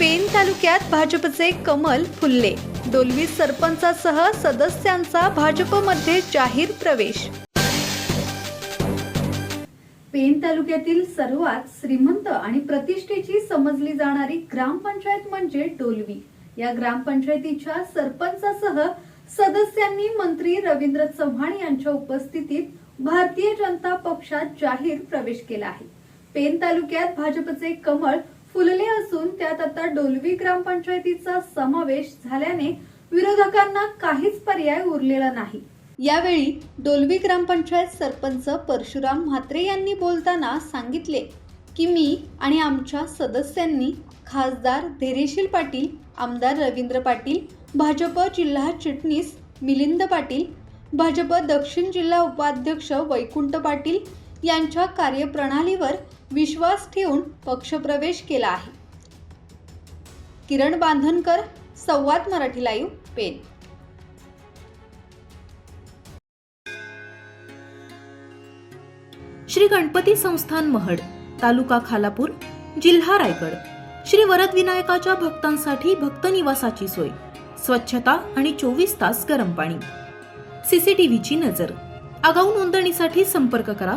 Pen तालुक्यात भाजपचे कमल फुलले. डोलवी सरपंचासह सदस्यांचा भाजपमध्ये जाहीर प्रवेश. पेन तालुक्यातील सर्वात श्रीमंत आणि प्रतिष्ठेची समजली जाणारी ग्रामपंचायत म्हणजे डोलवी. या ग्रामपंचायतीच्या सरपंचासह सदस्यांनी मंत्री रवींद्र चव्हाण यांच्या उपस्थितीत भारतीय जनता पक्षात जाहीर प्रवेश केला आहे. पेन तालुक्यात भाजपचे कमळ फुलले असून त्यात आता डोलवी ग्रामपंचायतीचा समावेश झाल्याने विरोधकांना काहीच पर्याय उरलेला नाही. यावेळी डोलवी ग्रामपंचायत सरपंच परशुराम म्हात्रे यांनी बोलताना सांगितले की मी आणि आमच्या सदस्यांनी खासदार धैर्यशील पाटील आमदार रवींद्र पाटील भाजप जिल्हा चिटणीस मिलिंद पाटील भाजप दक्षिण जिल्हा उपाध्यक्ष वैकुंठ पाटील यांच्या कार्यप्रणालीवर विश्वास ठेवून पक्षप्रवेश केला आहे. किरण बांधनकर संवाद मराठी लाईव्ह पेन श्री गणपती संस्थान महड तालुका खालापूर जिल्हा रायगड. श्री वरद विनायकाच्या भक्तांसाठी भक्त निवासाची सोय स्वच्छता आणि चोवीस तास गरम पाणी. सीसीटीव्हीची नजर. आगाऊ नोंदणीसाठी संपर्क करा